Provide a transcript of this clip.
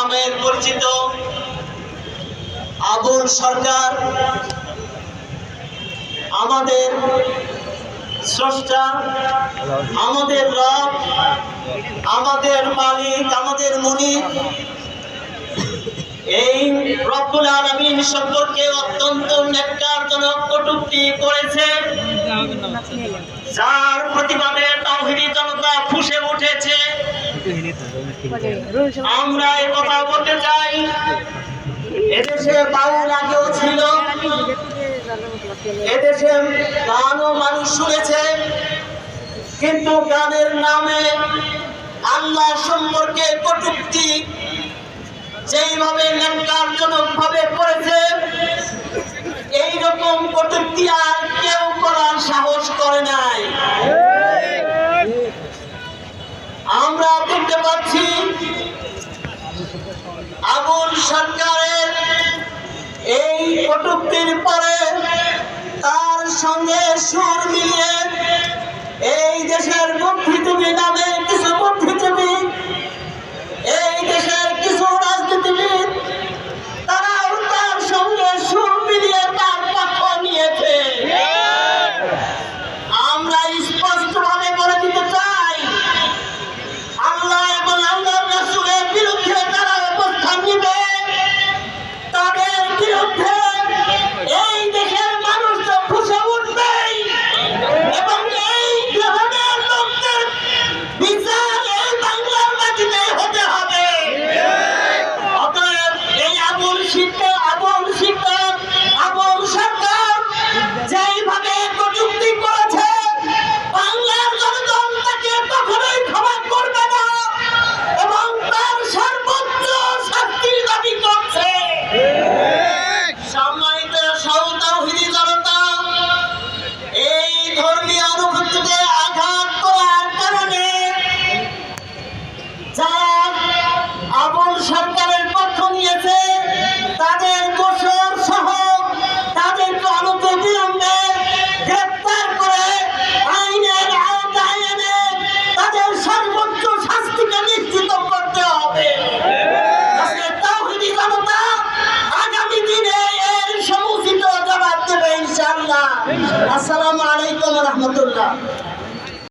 নামের পরিচিত আবুল সরকার, আমাদের স্রষ্টা, আমাদের রব, আমাদের মালিক, আমাদের মুনির এই রব্বুল আলামিন সম্পর্কে অত্যন্ত নেককারজনক কটুক্তি করেছে, যার প্রতিবাদে আমরা এই কথা বলতে চাই, এদেশে বাউল আগেও ছিল, এদেশে গানও মানুষ শুনেছে, কিন্তু গানের নামে আল্লাহ সম্পর্কে কটুক্তি যেইভাবে ন্যাক্কারজনক ভাবে করেছে আবুল সরকারের এই কটুক্তির পরে তার সঙ্গে সুর মিলিয়ে 了。